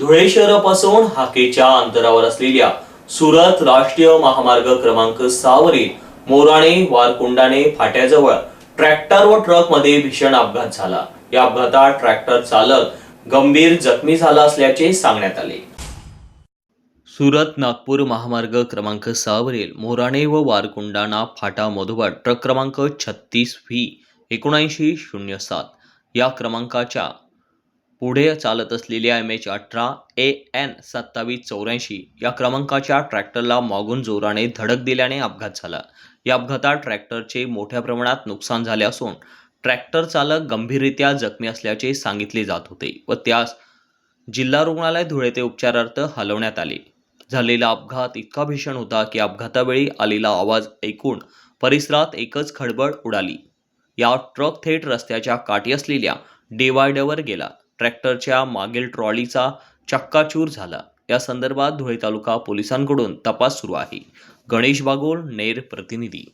धुळे शहरापासून हाकेच्या अंतरावर असलेल्या सुरत राष्ट्रीय महामार्ग क्रमांक सहावरील मोराणे वारकुंडाणे फाट्याजवळ ट्रॅक्टर व ट्रकमध्ये भीषण अपघात झाला. या अपघातात ट्रॅक्टर चालक गंभीर जखमी झाला असल्याचे सांगण्यात आले. सुरत नागपूर महामार्ग क्रमांक सहावरील मोराणे व वारकुंडाणा फाटा मधोबत ट्रक क्रमांक छत्तीस व्ही एकोणऐंशी शून्य सात या क्रमांकाच्या पुढे चालत असलेल्या एम एच अठरा ए एन सत्तावीस चौऱ्याऐंशी या क्रमांकाच्या ट्रॅक्टरला मागून जोराने धडक दिल्याने अपघात झाला. या अपघातात ट्रॅक्टरचे मोठ्या प्रमाणात नुकसान झाले असून ट्रॅक्टर चालक गंभीररित्या जखमी असल्याचे सांगितले जात होते व त्यास जिल्हा रुग्णालय धुळे ते उपचारार्थ हलवण्यात आले. झालेला अपघात इतका भीषण होता की अपघातावेळी आलेला आवाज ऐकून परिसरात एकच खळबळ उडाली. या ट्रक थेट रस्त्याच्या काठी असलेल्या डिवायडरवर गेला. ट्रॅक्टरच्या मागील ट्रॉलीचा चक्काचूर झाला. या संदर्भात धुळे तालुका पोलिसांकडून तपास सुरू आहे. गणेश बागोल नेर प्रतिनिधी.